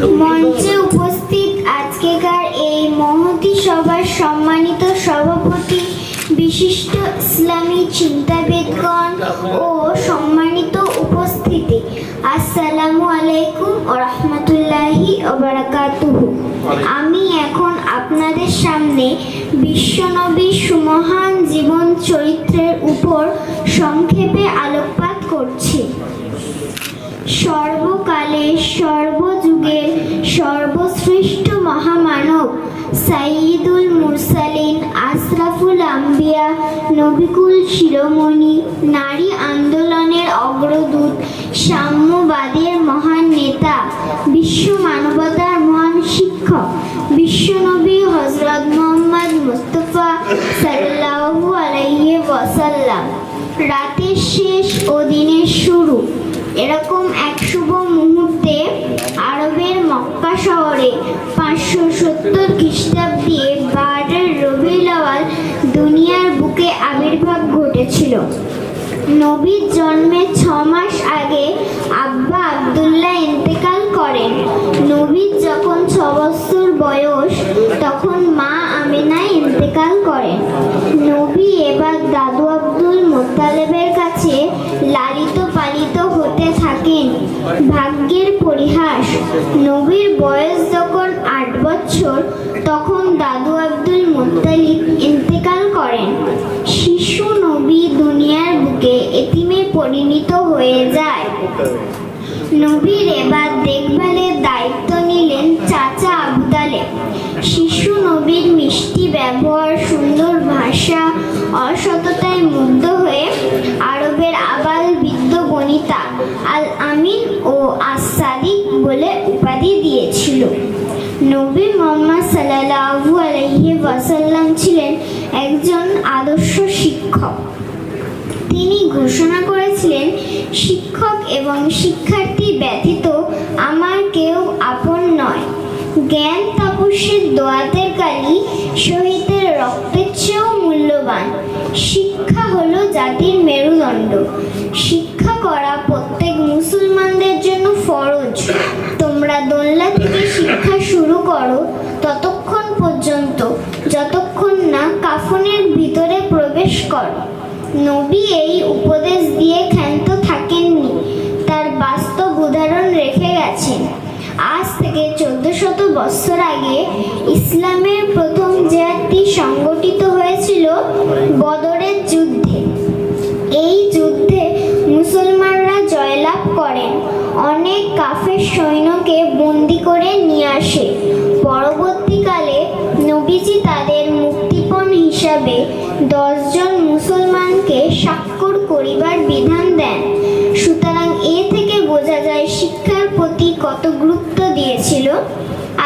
মঞ্চে উপস্থিত আজকেকার এই মহতি সভার সম্মানিত সভাপতি বিশিষ্ট ইসলামী চিন্তাবিদগণ ও সম্মানিত উপস্থিতি। আসসালামু আলাইকুম ও রহমতুল্লাহি আমি এখন আপনাদের সামনে বিশ্বনবী সুমহান জীবন চরিত্রের উপর সংক্ষেপে আলোকপাত করছি সর্বকালের সর্বযুগের সর্বশ্রেষ্ঠ মহামানব সাইদুল মুরসালিন, আশরাফুল আম্বিয়া, নবিকুল শিরোমণি, নারী আন্দোলনের অগ্রদূত, সাম্যবাদের মহান নেতা, বিশ্ব মানবতার মহান শিক্ষক, বিশ্বনবী হজরত মোহাম্মদ মুস্তফা সাল্লাল্লাহু আলাইহি ওয়াসাল্লাম। রাতের শেষ ও দিনের শুরু। এরকম এক শুভ মুহূর্তে আরবের মক্কা শহরে পাঁচশো সত্তর খ্রিস্টাব্দে বারের রবিউল আওয়াল দুনিয়ার বুকে আবির্ভাব ঘটেছিল। নবীর জন্মের ছ মাস আগে আব্বা আব্দুল্লাহ ইন্তেকাল করেন। নবীর যখন ছ বছর বয়স, তখন মা আমিনা ইন্তেকাল করেন। নবী এবার দাদু আব্দুল মোত্তালেবের কাছে লালিত পালিত থাকেন। ভাগ্যের পরিহাস। নবীর বয়স যখন আট বছর, তখন দাদু আব্দুল মোত্তালিব ইন্তেকাল করেন। শিশু নবী দুনিয়ার বুকে এতিমে পরিণত হয়ে যায়। নবীর এবার দেখভালের দায়িত্ব নিলেন চাচা আবু তালেব শিশু নবীর মিষ্টি ব্যবহার, সুন্দর ভাষা, অসততায় মুগ্ধ হয়ে আরবের আবাল বিদ্য বনিতা আল আমিন ও আসাদিক বলে উপাধি দিয়েছিল। নবী মোহাম্মদ সাল্লাল্লাহু আলাইহি ওয়াসাল্লাম ছিলেন একজন আদর্শ শিক্ষক। তিনি ঘোষণা করেছিলেন, শিক্ষক এবং শিক্ষার্থী ব্যতীত আমার কেউ আপন নয়। জ্ঞান তাপসের দোয়াতের কালি, শহীদের রক্তের চেয়েও মূল্যবান। শিক্ষা হলো জাতির মেরুদণ্ড। শিক্ষা করা প্রত্যেক মুসলমানদের জন্য ফরজ। তোমরা দোল্লা থেকে শিক্ষা শুরু করো ততক্ষণ পর্যন্ত, যতক্ষণ না কাফনের ভিতরে প্রবেশ করো। নবী এই উপদেশ দিয়ে ক্ষান্ত থাকেননি। তার বাস্তব উদাহরণ রেখে গেছেন। আজ থেকে চোদ্দ শত বৎসর আগে ইসলামের প্রথম জেহাদটি সংগঠিত হয়েছিল বদরের যুদ্ধে। এই যুদ্ধে মুসলমানরা জয়লাভ করেন। অনেক কাফের সৈন্যকে বন্দি করে নিয়ে আসে। পরবর্তীকালে নবীজি তাদের মুক্তিপণ হিসাবে মুসলমানকে স্বাক্ষর করিবার বিধান দেন। সুতরাং এ থেকে বোঝা যায় শিক্ষার প্রতি কত গুরুত্ব দিয়েছিল।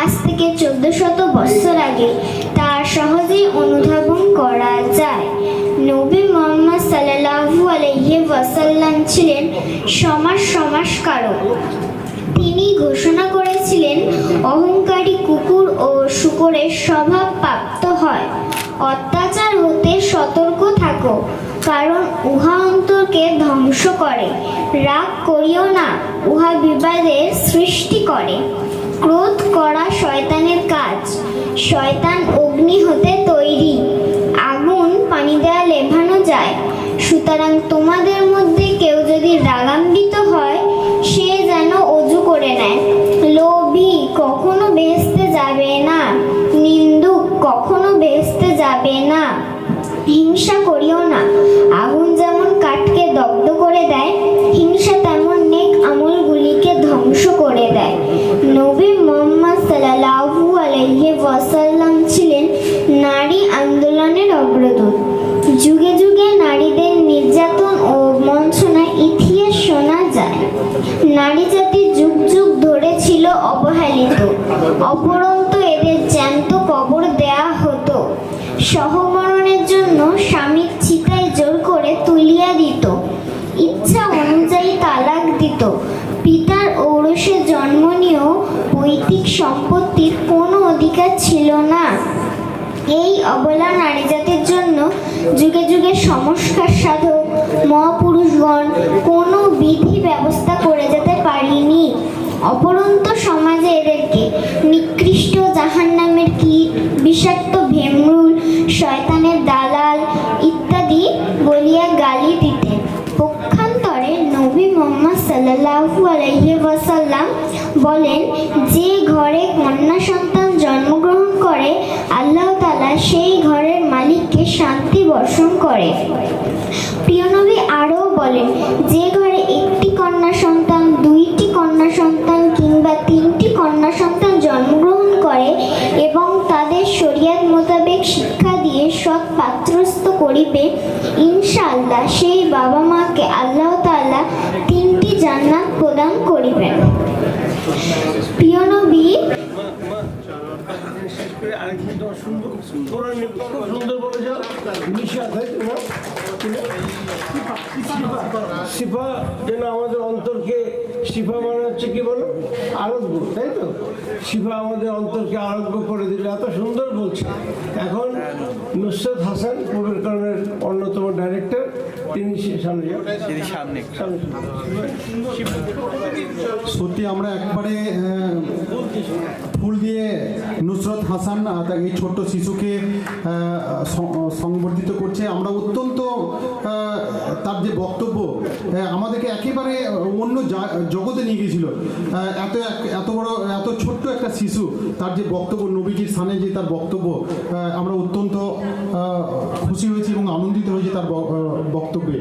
আজ থেকে চোদ্দ শত বৎসর আগে তা সহজেই অনুধাবন করা যায়। নবী মোহাম্মদ সাল্লাল্লাহু আলাইহি ওয়াসাল্লাম ছিলেন সমাজ সমাজকারক। তিনি ঘোষণা করেছিলেন, অহংকারী কুকুর ও শুকরের স্বভাব প্রাপ্ত হয়। অত্যাচার হতে সতর্ক থাকো। কারণ উহা অন্তরকে ধ্বংস করে। রাগ করিও না, উহা বিবাদের সৃষ্টি করে। ক্রোধ করা শয়তানের কাজ। শয়তান অগ্নি হতে তৈরি। আগুন পানি দেওয়া লেভানো যায়। সুতরাং তোমাদের মধ্যে কেউ যদি রাগান্বিত হয়, সে যেন অজু করে নেয়। লোভী কখনো বেহেস্তে যাবে না। নিন্দুক কখনো বেহেস্তে যাবে না। হিংসা করিও অপরন্তু এদের জ্যান্ত কবর দেয়া হতো। সহমরণের জন্য স্বামীর চিতায় জোর করে তুলিয়া দিত। ইচ্ছা অনুযায়ী তালাক দিত। পিতার ঔরসে জন্ম নিয়েও সম্পত্তির কোনো অধিকার ছিল না। এই অবলা নারী জাতির জন্য যুগে যুগে সংস্কার সাধক, মহাপুরুষগণ কোনো বিধি ব্যবস্থা করে যেতে পারিনি। অপরন্ত সমাজে বিষাক্ত ভেমরুল, শয়তানের দালাল ইত্যাদি বলিয়া গালি দিতেন। পক্ষান্তরে নবী মোহাম্মদ আলাইহি ওয়াসাল্লাম বলেন, যে ঘরে কন্যা সন্তান জন্মগ্রহণ করে, আল্লাহ তালা সেই ঘরের মালিককে শান্তি বর্ষণ করে। ইনশাআল্লাহ সেই বাবা মাকে আল্লাহ তাআলা তিনটি জান্নাত প্রদান করিবেন। প্রিয় নবী আরেকদিন তোমার সুন্দর সুন্দর খুব সুন্দর বলেছ নিশা তাই তো শিফা যেন আমাদের অন্তরকে শিফা মানে হচ্ছে কি বলো? আরোগ্য তাই তো? শিফা আমাদের অন্তরকে আরোগ্য করে দিল এত সুন্দর বলছে। এখন নুসরত হাসান পূর্বের কারণের অন্যতম ডাইরেক্টর তিনি সে- সামনে তিনি সামনে। সামনে। সত্যি আমরা একবারে আহ, ফুল দিয়ে নুসরত হাসান এই ছোট্ট শিশুকে সংবর্ধিত করছে। আমরা অত্যন্ত তার যে বক্তব্য আমাদেরকে একেবারে অন্য জগতে নিয়ে গিয়েছিল। এত এত বড়, এত ছোট্ট একটা শিশু, তার যে বক্তব্য, নবীজির স্থানে যে তার বক্তব্য আমরা অত্যন্ত খুশি হয়েছি এবং আনন্দিত হয়েছি তার বক্তব্যে।